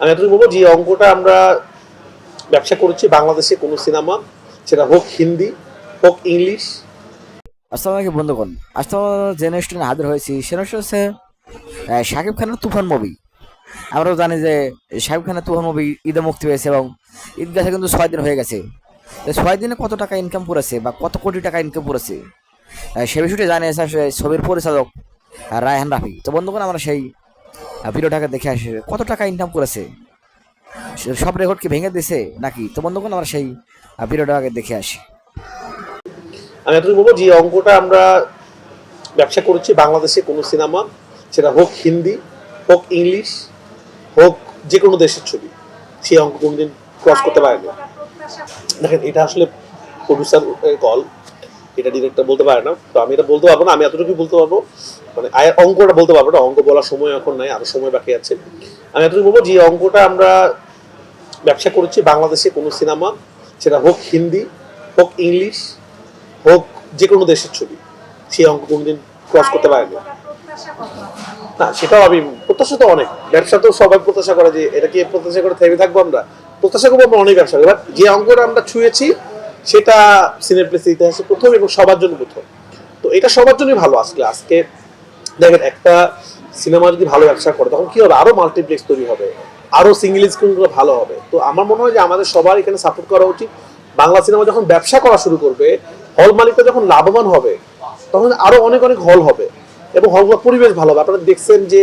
আমি এতটুকু বলব যে অঙ্কটা আমরা ব্যবসা করেছি বাংলাদেশে কোনো সিনেমা সেটা হোক হিন্দি হোক ইংলিশ। আসসালামু আলাইকুম বন্ধুগণ। আজ তো অনুষ্ঠানে হাজির হয়েছি। সে অনুষ্ঠান হচ্ছে শাকিব খানের তুফান মুভি। আমরাও জানি যে শাকিব খানের তুফান মুভি ঈদে মুক্তি পেয়েছে এবং ঈদ গেছে কিন্তু ছয় দিন হয়ে গেছে। ছয় দিনে কত টাকা ইনকাম করেছে বা কত কোটি টাকা ইনকাম আহ, সে বিষয়টি জানিয়েছে ছবির পরিচালক রায়হান রাফি। তো বন্ধুগণ আমরা সেই আহ, ভিডিওটাকে দেখে আসে কত টাকা ইনকাম করেছে? সব রেকর্ড কি ভেঙে দিয়েছে? নাকি তো বন্ধুগণ আমরা সেই আহ, ভিডিওটাকে দেখে আসি। আমি এতটুকু বলব যে অঙ্কটা আমরা ব্যবসা করেছি বাংলাদেশে কোনো সিনেমা সেটা হোক হিন্দি হোক ইংলিশ হোক যে কোনো দেশের ছবি সেই অঙ্ক কোনোদিন ক্রস করতে পারেনি। দেখেন এটা আসলে প্রডিউসার কল এটা ডিরেক্টর বলতে পারে না। তো আমি এটা বলতে পারব না আমি এতটুকু বলতে পারব। মানে আয়ের অঙ্কটা বলতে পারব না অঙ্ক বলার সময় এখন নাই আরও সময় বাকি আছে। আমি এতটুকু বলব যে অঙ্কটা আমরা ব্যবসা করেছি বাংলাদেশে কোনো সিনেমা সেটা হোক হিন্দি হোক ইংলিশ হোক যে কোনো দেশের ছবি। সেই অঙ্ক কোনোদিন ক্রস করতে পারেনি। না সেটাও আমি প্রত্যাশা তো অনেক। ব্যবসা তো সবাই প্রত্যাশা করে যে এটা কি প্রত্যাশা করে থেমে থাকব আমরা? প্রত্যাশা করব আমরা অনেক ব্যবসা করি। এবার যে অঙ্কটা আমরা ছুঁয়েছি সেটা সিনেপ্লেসের ইতিহাসে প্রথম এবং সবার জন্য প্রথম। তো এটা সবার জন্যই ভালো আজকে। আজকে দেখেন, একটা সিনেমা যদি ভালো ব্যবসা করে, তখন কি হবে? আরও মাল্টিপ্লেক্স তৈরি হবে, আরও সিঙ্গেল স্ক্রিনগুলো ভালো হবে। তো আমার মনে হয় যে আমাদের সবার এখানে সাপোর্ট করা উচিত। বাংলা সিনেমা যখন ব্যবসা করা শুরু করবে হল মালিকটা যখন লাভবান হবে, তখন আরও অনেক অনেক হল হবে এবং হলগুলোর পরিবেশ ভালো হবে। আপনারা দেখছেন যে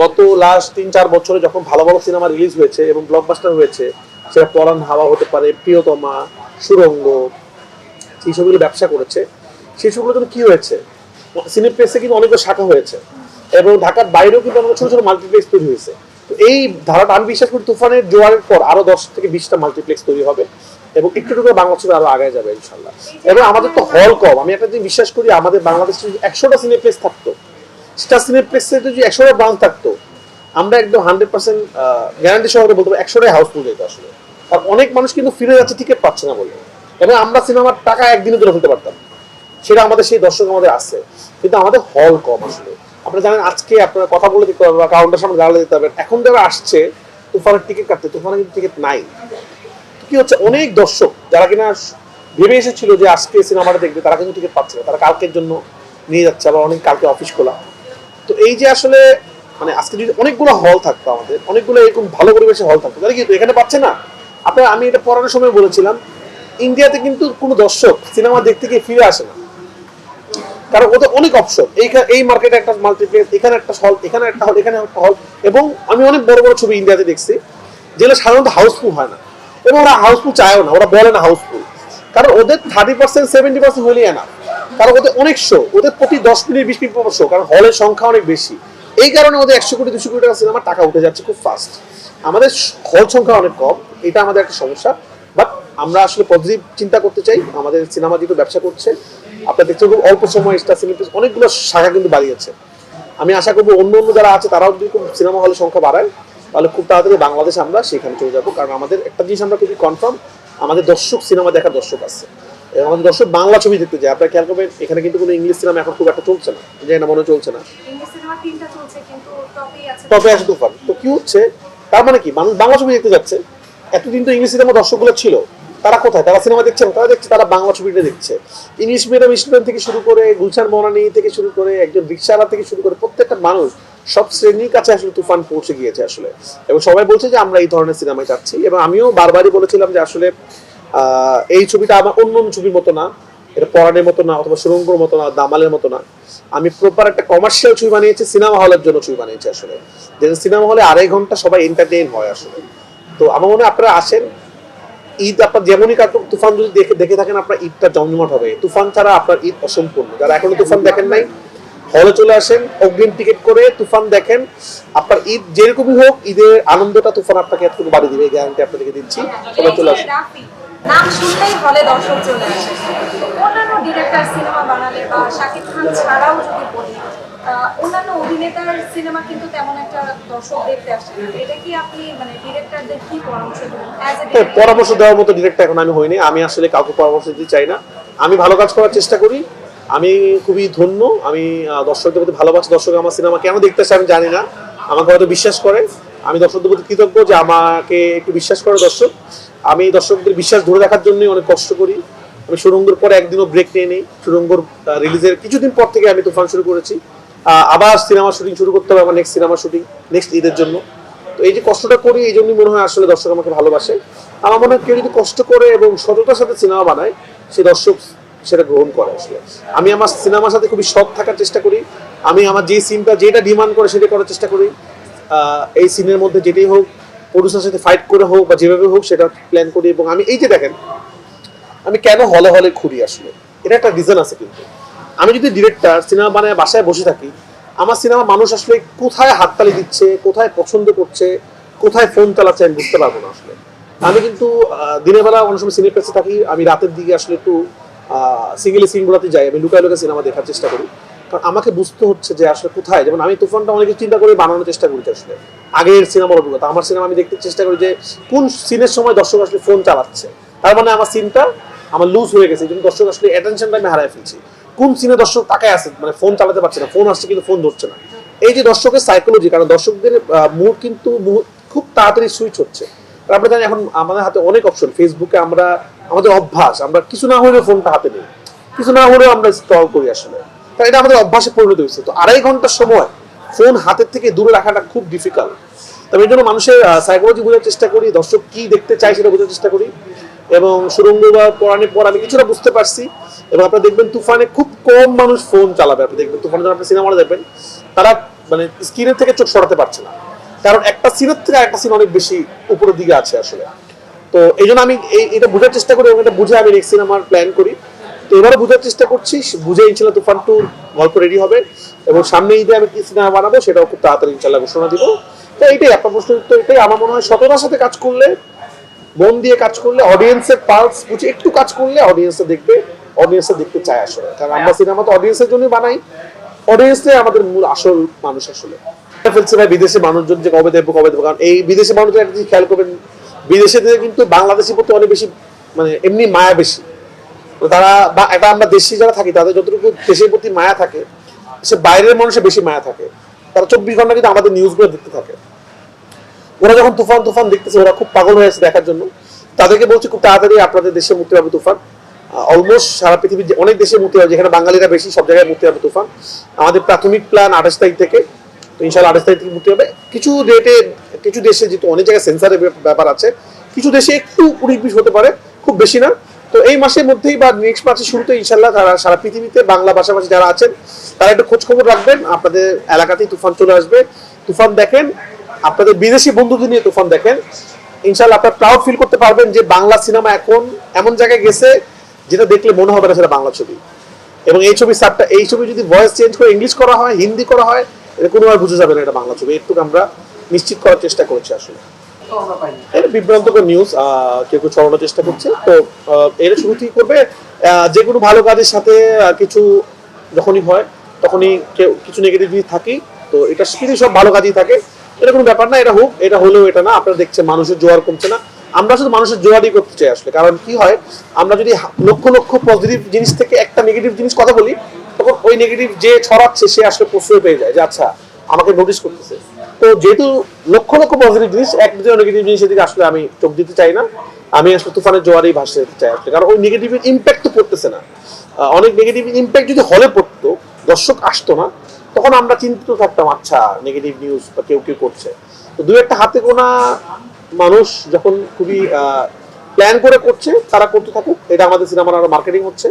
গত লাস্ট তিন চার বছরে যখন ভালো ভালো সিনেমা রিলিজ হয়েছে এবং ব্লকবাস্টার হয়েছে, সেটা পরান হাওয়া হতে পারে, প্রিয়তমা সুরঙ্গ সেই সবগুলো ব্যবসা করেছে সেই সবগুলো জন্য কি হয়েছে? সিনেপ্লেক্সে কিন্তু অনেকগুলো শাখা হয়েছে। এবং ঢাকার বাইরেও কিন্তু অনেক ছোট ছোট মাল্টিপ্লেক্স তৈরি হয়েছে। তো এই ধারাটা আমি বিশ্বাস করি তুফানের জোয়ারের পর আরও দশ থেকে বিশটা মাল্টিপ্লেক্স তৈরি হবে এবং একটু করে বাংলা ছবি আরও আগায় যাবে ইনশাল্লাহ এবং আমাদের তো হল কম। আমি একটা জিনিস বিশ্বাস করি, আমাদের বাংলাদেশে যদি একশোটা সিনেপ্লেক্স থাকতো, সেটা সিনেপ্লেক্সে যদি একশোটা ব্রাঞ্চ থাকতো, আমরা একদম হান্ড্রেড পার্সেন্ট গ্যারান্টি সহকারে বলতে পারি একশোটাই হাউসফুল যেত আসলে। আর অনেক মানুষ কিন্তু ফিরে যাচ্ছে টিকিট পাচ্ছে না বলে। এবং আমরা সিনেমার টাকা একদিনে ধরে ফেলতে পারতাম। সেটা আমাদের সেই দর্শক আমাদের আছে। কিন্তু আমাদের হল কম আসলে। আপনারা জানেন আজকে আপনারা কথা বলে দিতে পারবেন বা কাউন্টার সামনে দাঁড়ালে দিতে পারবেন এখন যারা আসছে, তুফানের টিকিট কাটতে, তুফানের কিন্তু টিকিট নাই। কি হচ্ছে? অনেক দর্শক, যারা কিনা ভেবে এসেছিল যে আজকে সিনেমাটা দেখবে, তারা কিন্তু টিকিট পাচ্ছে না। তারা কালকের জন্য নিয়ে যাচ্ছে, আবার অনেক কালকে অফিস খোলা। তো এই যে আসলে মানে আজকে যদি অনেকগুলো হল থাকতো আমাদের, অনেকগুলো এরকম ভালো পরিবেশে হল থাকতো, তাহলে কিন্তু এখানে পাচ্ছে না? আপনার, আমি এটা পড়ানোর সময় বলেছিলাম, ইন্ডিয়াতে কিন্তু কোনো দর্শক সিনেমা দেখতে গিয়ে ফিরে আসে না। কারণ ওদের অনেক অপশন এইখানে এই মার্কেটে একটা মাল্টিপ্লেক্স এখানে একটা হল এখানে একটা হল এখানে একটা হল এবং আমি অনেক বড় বড় ছবি ইন্ডিয়াতে দেখছি, যেগুলো সাধারণত হাউসফুল হয় না। এবং ওরা হাউসফুল চায়ও না, ওরা বলে না হাউসফুল কারণ ওদের থার্টি পার্সেন্ট সেভেন্টি পার্সেন্ট হলেই না কারণ ওদের অনেক শো ওদের প্রতি দশ মিনিট, বিশ মিনিট শো কারণ হলের সংখ্যা অনেক বেশি। এই কারণে ওদের একশো কোটি, দুশো কোটি টাকা সিনেমার টাকা উঠে যাচ্ছে খুব ফাস্ট আমাদের হল সংখ্যা অনেক কম, এটা আমাদের একটা সমস্যা। বাট আমরা আসলে পজিটিভ চিন্তা করতে চাই, আমাদের সিনেমা যেহেতু ব্যবসা করছে, আপনার দেখতে খুব অল্প সময় স্টার সিনেপ্লেক্স অনেকগুলো শাখা কিন্তু বাড়িয়েছে। আমি আশা করব অন্য অন্য যারা আছে, তারাও যদি খুব সিনেমা হলের সংখ্যা বাড়ায়, তাহলে খুব তাড়াতাড়ি বাংলাদেশে আমরা সেখানে চলে যাব। কারণ আমাদের একটা জিনিস আমরা খুবই কনফার্ম আমাদের দর্শক সিনেমা দেখার দর্শক আছে। এবং আমাদের দর্শক বাংলা ছবি দেখতে যায়। আপনারা খেয়াল করবেন, এখানে কিন্তু কোনো ইংলিশ সিনেমা এখন খুব একটা চলছে না। যে না, মনে চলছে না। সিনেমা টপে তুফান। তো কি হচ্ছে? তার মানে কি? মানুষ বাংলা ছবি দেখতে যাচ্ছে। এতদিন তো ইংলিশ সিনেমা দর্শকগুলো ছিল। তারা কোথায়? তারা সিনেমা তারা দেখছে তারা বাংলা ছবিটা দেখছে। ইংলিশ মিডিয়াম স্টুডেন্ট থেকে শুরু করে গুলশান, মরানি থেকে শুরু করে একজন রিক্সাওয়ালা থেকে শুরু করে প্রত্যেকটা মানুষ সব শ্রেণির কাছে আসলে তুফান পৌঁছে গিয়েছে আসলে। এবং সবাই বলছে যে, আমরা এই ধরনের সিনেমায় চাচ্ছি এবং আমিও বারবারই বলেছিলাম যে, আসলে এই ছবিটা আমার অন্য ছবির মতো না। এটা পরাণের মতো না অথবা সুরঙ্গর মতো না দামালের মতো না। আমি প্রপার একটা কমার্শিয়াল ছবি বানিয়েছি সিনেমা হলের জন্য ছবি বানিয়েছি আসলে। যে সিনেমা হলে আড়াই ঘণ্টা সবাই এন্টারটেইন হয় আসলে। তো আমার মনে হয় আপনারা আসেন ঈদ আপনার যেমনই কাটুক তুফান যদি দেখে দেখে থাকেন আপনার ঈদটা জমজমাট হবে। তুফান ছাড়া আপনার ঈদ অসম্পূর্ণ। যারা এখনও তুফান দেখেন নাই হলে চলে আসেন অগ্রিম টিকিট করে তুফান দেখেন। আপনার ঈদ যেরকমই হোক ঈদের আনন্দটা তুফান আপনাকে এতটুকু বাড়ি দিবে গ্যারান্টি আপনাদেরকে দিচ্ছি। সবাই চলে আসেন। নাম শুনলেই হলে দর্শক চলে আসে। অন্যান্য ডিরেক্টর সিনেমা বানালে বা শাকিব খান ছাড়াও যদি বলি অন্যান্য অভিনেতার সিনেমা কিন্তু তেমন একটা দর্শক দেখতে আসে এটা কি আপনি মানে ডিরেক্টরদের কি পরামর্শ দেবেন? পরামর্শ দেওয়ার মতো ডিরেক্টর এখন আমি হইনি। আমি আসলে কাউকে পরামর্শ দিতে চাই না। আমি ভালো কাজ করার চেষ্টা করি। আমি খুবই ধন্য। আমি দর্শকদের প্রতি ভালোবাসি। দর্শক আমার সিনেমা কেন দেখতে আসে আমি জানি না। আমাকে হয়তো বিশ্বাস করে। আমি দর্শকদের প্রতি কৃতজ্ঞ যে আমাকে একটু বিশ্বাস করে দর্শক। আমি দর্শকদের বিশ্বাস ধরে রাখার জন্যই অনেক কষ্ট করি। আমি সুরঙ্গর পরে একদিনও ব্রেক নিয়ে নিই। সুরঙ্গর রিলিজের কিছুদিন পর থেকে আমি তুফান শুরু করেছি। আবার সিনেমা শুটিং শুরু করতে হবে আমার নেক্সট সিনেমা শুটিং নেক্সট ঈদের জন্য। তো এই যে কষ্টটা করি, এই জন্যই মনে হয় আসলে দর্শক আমাকে ভালোবাসে। আমার মনে হয় কেউ যদি কষ্ট করে এবং সততার সাথে সিনেমা বানায়, সে দর্শক সেটা গ্রহণ করে আসলে। আমি আমার সিনেমার সাথে খুবই সৎ থাকার চেষ্টা করি। আমি আমার যে সিনটা যেটা ডিমান্ড করে সেটা করার চেষ্টা করি। এই সিনের মধ্যে যেটাই হোক প্রডিউসার সাথে ফাইট করে হোক বা যেভাবে হোক সেটা প্ল্যান করি এবং আমি এই যে দেখেন, আমি কেন হলে হলে ঘুরি আসলে? এটা একটা রিজন আছে কিন্তু। আমি যদি ডিরেক্টর সিনেমা বানায় বাসায় বসে থাকি, আমার সিনেমা মানুষ আসলে কোথায় হাততালি দিচ্ছে, কোথায় পছন্দ করছে, কোথায় ফোন চালাচ্ছে আমি বুঝতে পারব না আসলে। আমি কিন্তু দিনের বেলা অনেক সময় সিনেপ্লেক্সে থাকি, আমি রাতের দিকে আসলে একটু সিঙ্গেলি সিনগুলোতে যাই, আমি লুকায় লুকায় সিনেমা দেখার চেষ্টা করি। কারণ আমাকে বুঝতে হচ্ছে যে আসলে কোথায়। যেমন আমি তুফানটা অনেক চিন্তা করে বানানোর চেষ্টা করি আসলে। আগের সিনেমার অভিজ্ঞতা আমার সিনেমা আমি দেখতে চেষ্টা করি যে কোন সিনের সময় দর্শক আসলে ফোন চালাচ্ছে। তার মানে আমার সিনটা আমার লুজ হয়ে গেছে। জন্য দর্শক আসলে অ্যাটেনশনটা আমি হারাই ফেলছি। কোন সিনে দর্শক তাকায় আছে? মানে ফোন চালাতে পারছে না। ফোন আসছে কিন্তু ফোন ধরছে না। এই যে দর্শকের সাইকোলজি কারণ দর্শকদের মুড কিন্তু খুব তাড়াতাড়ি সুইচ হচ্ছে। আমরা জানি এখন আমাদের হাতে অনেক অপশন ফেসবুকে আমরা, আমাদের অভ্যাস। আমরা কিছু না হলেও ফোনটা হাতে নেই। কিছু না হলেও আমরা স্ক্রল করি আসলে। এটা আমাদের অভ্যাসে পরিণত হয়েছে। তো আড়াই ঘণ্টার সময় ফোন হাতের থেকে দূরে রাখাটা খুব ডিফিকাল্ট তবে এই জন্য মানুষের সাইকোলজি বোঝার চেষ্টা করি, দর্শক কি দেখতে চায় সেটা বোঝার চেষ্টা করি। এবং সুরঙ্গ বা পড়ানোর পর আমি কিছুটা বুঝতে পারছি। এবং আপনারা দেখবেন তুফানে খুব কম মানুষ ফোন চালাবে। আপনি দেখবেন তুফানে যখন আপনি সিনেমাটা দেখবেন, তারা মানে স্ক্রিনের থেকে চোখ সরাতে পারছে না। কারণ একটা সিনের থেকে একটা সিন অনেক বেশি উপরের দিকে আছে আসলে। তো এই জন্য আমি এটা বোঝার চেষ্টা করি এবং এটা বুঝে আমি নেক্সট সিনেমার প্ল্যান করি। তো এবারে বোঝার চেষ্টা করছি। বুঝে ইনশাল্লাহ তুফান টুর গল্প রেডি হবে এবং সামনে ঈদে আমি কি সিনেমা বানাবো সেটাও খুব তাড়াতাড়ি ইনশাল্লাহ ঘোষণা দিব। তো এইটাই আপনার প্রশ্ন উত্তর এটাই। আমার মনে হয় সততার সাথে কাজ করলে মন দিয়ে কাজ করলে অডিয়েন্সের পালস বুঝে একটু কাজ করলে অডিয়েন্সে দেখবে অডিয়েন্সে দেখতে চায় আসলে। কারণ আমরা সিনেমা তো অডিয়েন্সের জন্যই বানাই। অডিয়েন্সে আমাদের মূল আসল মানুষ আসলে। ফেলছে ভাই বিদেশে মানুষজন যে কবে দেখব কবে দেবো কারণ এই বিদেশি মানুষজন একটা খেয়াল করবেন বিদেশে কিন্তু বাংলাদেশি প্রতি অনেক বেশি মানে এমনি মায়া বেশি। তারা বা এটা আমরা দেশি যারা থাকি, তাদের যতটুকু দেশের প্রতি মায়া থাকে, সে বাইরের মানুষের বেশি মায়া থাকে। তারা চব্বিশ ঘণ্টা কিন্তু আমাদের নিউজগুলো দেখতে থাকে। ওরা যখন তুফান তুফান দেখতেছে, ওরা খুব পাগল হয়েছে দেখার জন্য। তাদেরকে বলছি, খুব তাড়াতাড়ি আপনাদের দেশে মুক্তি পাবে তুফান। অলমোস্ট সারা পৃথিবীর অনেক দেশে মুক্তি পাবে, যেখানে বাঙালিরা বেশি সব জায়গায় মুক্তি পাবে তুফান। আমাদের প্রাথমিক প্ল্যান আঠাশ তারিখ থেকে। তো ইনশাল্লাহ আঠাশ তারিখ থেকে মুক্তি হবে। কিছু ডেটে কিছু দেশে যেহেতু অনেক জায়গায় সেন্সারের ব্যাপার আছে, কিছু দেশে একটু উনিশ বিশ হতে পারে, খুব বেশি না। তো এই মাসের মধ্যেই বা নেক্সট মাসের শুরুতে ইনশাল্লাহ তারা সারা পৃথিবীতে বাংলা ভাষাভাষী যারা আছেন, তারা একটু খোঁজ খবর রাখবেন। আপনাদের এলাকাতেই তুফান চলে আসবে। তুফান দেখেন, আপনাদের বিদেশি বন্ধুদের নিয়ে তুফান দেখেন। ইনশাল্লাহ আপনার প্রাউড ফিল করতে পারবেন যে বাংলা সিনেমা এখন এমন জায়গায় গেছে যেটা দেখলে মনে হবে না সেটা বাংলা ছবি। এবং এই ছবি সাবটা এই ছবি যদি ভয়েস চেঞ্জ করে ইংলিশ করা হয়, হিন্দি করা হয়, এটা কোনোভাবে বুঝে যাবে না এটা বাংলা ছবি। এটুকু আমরা নিশ্চিত করার চেষ্টা করেছি আসলে। এটা বিভ্রান্তকর নিউজ কেউ কেউ ছড়ানোর চেষ্টা করছে। তো এটা শুরু থেকে করবে। যে কোনো ভালো কাজের সাথে কিছু যখনই হয়, তখনই কেউ কিছু নেগেটিভ থাকি তো এটা স্পিডে সব ভালো কাজই থাকে। এটা কোনো ব্যাপার না, এটা হোক, এটা হলেও এটা না, আপনারা দেখছেন মানুষের জোয়ার কমছে না। আমরা শুধু মানুষের জোয়ারই করতে চাই আসলে, কারণ কি হয়, আমরা যদি লক্ষ লক্ষ পজিটিভ জিনিস থেকে একটা নেগেটিভ জিনিস কথা বলি, তখন ওই নেগেটিভ যে ছড়াচ্ছে, সে আসলে প্রশ্রয় পেয়ে যায় যে আচ্ছা আমাকে নোটিস করতেছে। তো যেহেতু লক্ষ লক্ষ পজিটিভ জিনিস, এক দুটো নেগেটিভ জিনিসের দিকে আসলে আমি চোখ দিতে চাই না। আমি আসলে তুফানের জোয়ারেই ভাসতে যেতে চাই আসলে, কারণ ওই নেগেটিভের ইম্প্যাক্ট তো পড়তেছে না। অনেক নেগেটিভ ইম্প্যাক্ট যদি হলে পড়তো, দর্শক আসতো না, তখন আমরা চিন্তিত থাকতাম আচ্ছা নেগেটিভ নিউজ বা কেউ কেউ করছে। তো দু একটা হাতে গোনা মানুষ যখন খুবই প্ল্যান করে করছে, তারা করতে থাকুক। এটা আমাদের সিনেমার আরও মার্কেটিং হচ্ছে।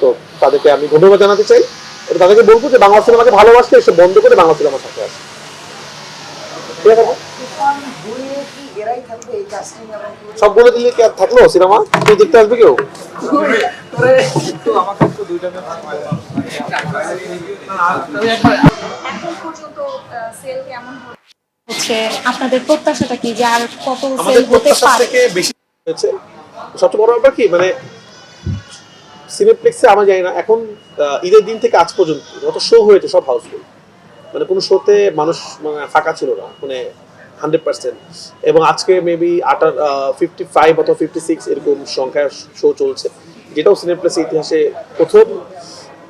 তো তাদেরকে আমি ধন্যবাদ জানাতে চাই। এটা তাদেরকে বলব যে বাংলা সিনেমাকে ভালোবাসতে এসে বন্ধ করে বাংলা সিনেমার সাথে আসে। ঠিক আছে তুফান কি এরাই থাকবে এই কাস্টিং এবং সব বলে দিলে কি আর থাকল সিনেমা? কেউ দেখতে আসবে কেউ? হচ্ছে আপনাদের প্রত্যাশাটা কি যে আর কত সেল হতে পারে? থেকে বেশি হয়েছে। সবচেয়ে বড় ব্যাপার কি মানে সিনেপ্লেক্সে আমি জানি না এখন ঈদের দিন থেকে আজ পর্যন্ত যত শো হয়েছে সব হাউসফুল মানে কোনো শোতে মানুষ মানে ফাঁকা ছিল না মানে হান্ড্রেড পার্সেন্ট। এবং আজকে মেবি আটার ফিফটি ফাইভ অথবা ফিফটি সিক্স এরকম সংখ্যার শো চলছে, যেটাও সিনেপ্লেক্সের ইতিহাসে প্রথম।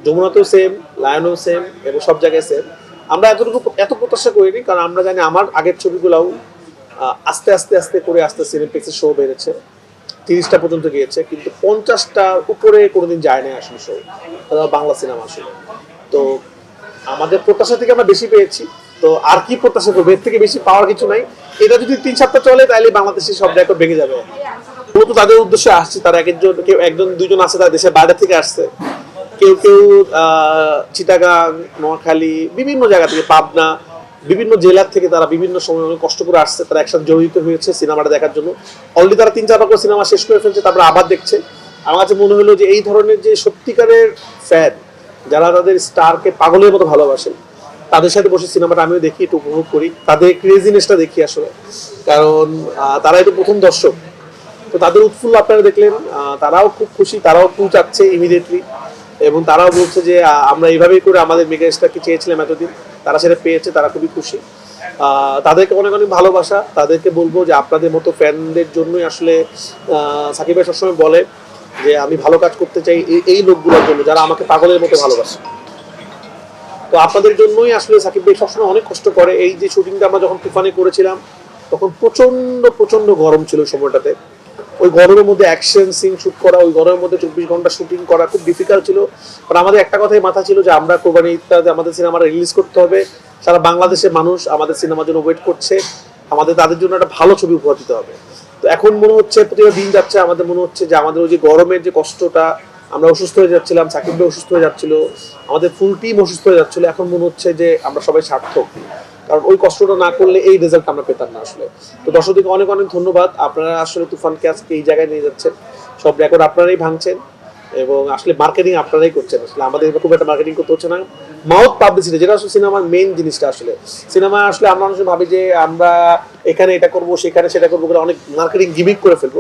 যমুনাতেও সেম লায়নেও সেম এবং সব জায়গায় সেম আমরা এতটুকু, এত প্রত্যাশা করিনি, কারণ আমরা জানি আমার আগের ছবিগুলোও আস্তে আস্তে আস্তে করে আস্তে সিনেপ্লেক্সের শো বেড়েছে। তিরিশটা পর্যন্ত গিয়েছে, কিন্তু পঞ্চাশটার উপরে কোনোদিন যায় না আসলে শো বাংলা সিনেমা আসলে। তো আমাদের প্রত্যাশা থেকে আমরা বেশি পেয়েছি। তো আর কি প্রত্যাশা করব? এর থেকে বেশি পাওয়ার কিছু নাই। এটা যদি তিন সপ্তাহ চলে, তাহলে বাংলাদেশের সব রেকর্ড ভেঙে যাবে। মূলত তাদের উদ্দেশ্যে আসছে, তারা এক একজন, কেউ একজন দুজন আছে, তারা দেশের বাইরে থেকে আসছে। কেউ কেউ চিটাগাং, নোয়াখালী, বিভিন্ন জায়গা থেকে, পাবনা, বিভিন্ন জেলার থেকে তারা বিভিন্ন সময় অনেক কষ্ট করে আসছে। তারা একসাথে জড়িত হয়েছে সিনেমাটা দেখার জন্য। অলরেডি তারা তিন চারটা করে সিনেমা শেষ করে ফেলছে, তারপরে আবার দেখছে। আমার কাছে মনে হলো যে এই ধরনের যে সত্যিকারের ফ্যান যারা তাদের স্টারকে পাগলের মতো ভালোবাসেন তাদের সাথে বসে সিনেমাটা আমিও দেখি একটু উপভোগ করি। তাদের ক্রেজিনেসটা দেখি আসলে। কারণ আহ, তারাই তো প্রথম দর্শক। তো তাদের উৎফুল্ল আপনারা দেখলেন তারাও খুব খুশি তারাও টু চাচ্ছে ইমিডিয়েটলি এবং তারাও বলছে যে আমরা এইভাবেই করে আমাদের মেগা স্টারকে চেয়েছিলাম এতদিন। তারা সেটা পেয়েছে তারা খুবই খুশি। তাদেরকে অনেক অনেক ভালোবাসা। তাদেরকে বলব যে আপনাদের মতো ফ্যানদের জন্যই আসলে সাকিব ভাই সবসময় বলে যে আমি ভালো কাজ করতে চাই এই- লোকগুলোর জন্য, যারা আমাকে পাগলের মতো ভালোবাসে। তো আপনাদের জন্যই আসলে সাকিব ভাই সবসময় অনেক কষ্ট করে। এই যে শুটিংটা আমরা যখন তুফানে করেছিলাম, তখন প্রচণ্ড প্রচণ্ড গরম ছিল সময়টাতে। ওই গরমের মধ্যে অ্যাকশন সিন শুট করা, ওই গরমের মধ্যে চব্বিশ ঘণ্টা শুটিং করা খুব ডিফিকাল্ট ছিল। কারণ আমাদের একটা কথাই মাথা ছিল যে আমরা কোরবানি ঈদটাতে আমাদের সিনেমাটা রিলিজ করতে হবে। সারা বাংলাদেশের মানুষ আমাদের সিনেমার জন্য ওয়েট করছে। আমাদের, তাদের জন্য একটা ভালো ছবি উপহার দিতে হবে। এখন মনে হচ্ছে, প্রতিটা দিন যাচ্ছে, আমাদের মনে হচ্ছে যে আমাদের ওই যে গরমের যে কষ্টটা, আমরা অসুস্থ হয়ে যাচ্ছিলাম সাকিব অসুস্থ হয়ে যাচ্ছিল, আমাদের ফুল টিম অসুস্থ হয়ে যাচ্ছিল, এখন মনে হচ্ছে যে আমরা সবাই সার্থক। কারণ ওই কষ্টটা না করলে এই রেজাল্ট আমরা পেতাম না আসলে। তো দর্শকদেরকে অনেক অনেক ধন্যবাদ। আপনারা আসলে তুফানকে আজকে এই জায়গায় নিয়ে যাচ্ছেন। সব রেকর্ড আপনারাই ভাঙছেন এবং আসলে মার্কেটিং আপনারাই করছেন। আসলে আমাদের খুব একটা মার্কেটিং করতে হচ্ছে না। মাউথ পাবলিসিটি যেটা আসলে সিনেমার মেইন জিনিসটা আসলে। সিনেমা আসলে আমরা অনেক ভাবি যে আমরা এখানে এটা করব, সেখানে সেটা করব করে অনেক মার্কেটিং গিমিক করে ফেলব।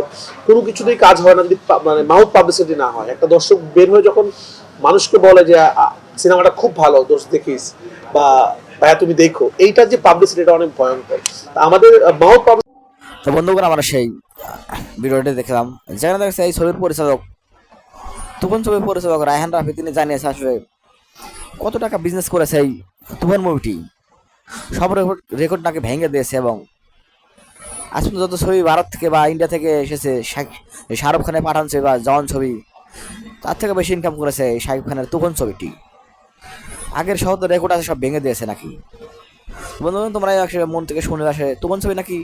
কোনো কিছুতেই কাজ হয় না যদি মানে মাউথ পাবলিসিটি না হয়। একটা দর্শক বের হয়ে যখন মানুষকে বলে যে সিনেমাটা খুব ভালো দোষ দেখিস বা ভাইয়া তুমি দেখো। এইটার যে পাবলিসিটি এটা অনেক ভয়ঙ্কর। আমাদের মাউথ তো বন্ধুগণ, আমরা সেই ভিডিওটি দেখলাম। যেখানে দেখছে এই ছবির পরিচালক তুফান ছবির পরিচালক রায়হান রাফি, তিনি জানিয়েছে আসলে কত টাকা বিজনেস করেছে এই তুফান মুভিটি সব রেকর্ড রেকর্ড নাকি ভেঙে দিয়েছে এবং আজ পর্যন্ত যত ছবি ভারত থেকে বা ইন্ডিয়া থেকে এসেছে শাহরুখ খানের পাঠান ছবি বা জওয়ান ছবি, তার থেকে বেশি ইনকাম করেছে শাকিব খানের তুফান ছবিটি। আগের সহ রেকর্ড আছে, সব ভেঙে দিয়েছে নাকি? বন্ধুগণ তোমরা আসলে মন থেকে শুনে আসে, তুফান ছবি নাকি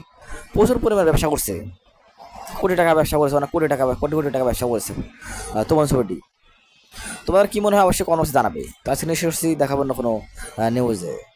প্রচুর পরিমাণে ব্যবসা করছে। কোটি টাকা ব্যবসা করেছে মানে কোটি টাকা, কোটি কোটি টাকা ব্যবসা করেছে তোমার ছবিটি। তোমার কি মনে হয়? অবশ্যই কোনো জানাবে। তাছাড়া নিশ্চয়ই দেখাবো না কোনো নিউজে